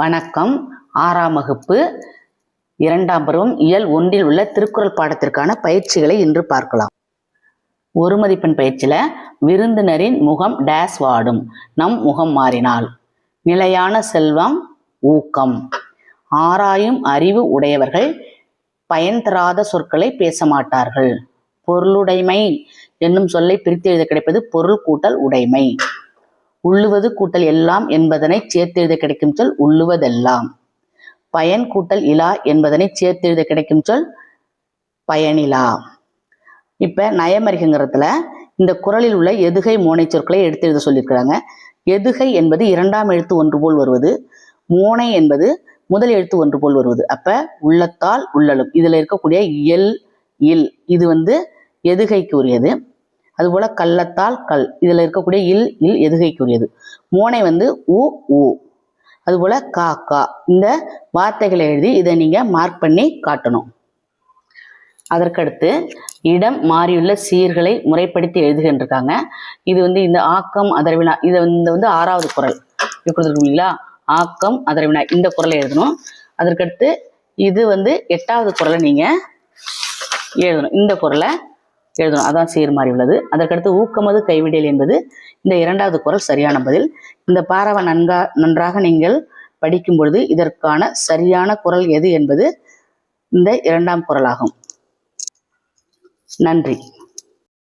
வணக்கம். ஆறாம் வகுப்பு இரண்டாம் பருவம் இயல் ஒன்றில் உள்ள திருக்குறள் பாடத்திற்கான பயிற்சிகளை இன்று பார்க்கலாம். ஒரு மதிப்பெண் பயிற்சியில விருந்தினரின் முகம் டேஸ் வாடும். நம் முகம் மாறினால். நிலையான செல்வம் ஊக்கம். ஆராயும் அறிவு உடையவர்கள் பயன் தராத சொற்களை பேச மாட்டார்கள். பொருளுடைமை என்னும் சொல்லை பிரித்து எழுத கிடைப்பது பொருள் கூட்டல் உடைமை. உள்ளுவது கூட்டல் எல்லாம் என்பதனை சேர்த்தெழுத கிடைக்கும் சொல் உள்ளுவதெல்லாம். பயன் கூட்டல் இலா என்பதனை சேர்த்தெழுத கிடைக்கும் சொல் பயனிலா. இப்ப நயமறிகுங்கிறதுல இந்த குறளில் உள்ள எதுகை மோனை சொற்களை எடுத்து எழுத சொல்லியிருக்கிறாங்க. எதுகை என்பது இரண்டாம் எழுத்து ஒன்று போல் வருவது மோனை என்பது முதல் எழுத்து ஒன்று போல் வருவது. அப்ப உள்ளத்தால் உள்ளலும். இதுல இருக்கக்கூடிய இயல் இல் இது வந்து எதுகைக்கு உரியது? அதுபோல் கள்ளத்தால் கல். இதுல இருக்கக்கூடிய இல் இல் எதுகைக்குரியது? மோனை வந்து உ உ. அதுபோல கா கா. இந்த வார்த்தைகளை எழுதி இதை நீங்க மார்க் பண்ணி காட்டணும். அதற்கடுத்து இடம் மாறியுள்ள சீர்களை முறைப்படுத்தி எழுதுகின்றிருக்காங்க. இது வந்து இந்த ஆக்கம் அதரவினா இது இந்த வந்து ஆறாவது குறள் இது கொடுத்துருக்கோம் இல்லைங்களா? ஆக்கம் அதரவினா இந்த குறளை எழுதணும். அதற்கடுத்து இது வந்து எட்டாவது குறளை நீங்க எழுதணும். இந்த குரலை எழுதணும் அதான் சீர் மாறி உள்ளது. அதற்கடுத்து ஊக்கமது கைவிடல் என்பது இந்த இரண்டாவது குரல் சரியான பதில். இந்த பாராவை நன்கா நன்றாக நீங்கள் படிக்கும் பொழுது இதற்கான சரியான குரல் எது என்பது இந்த இரண்டாம் குரலாகும். நன்றி.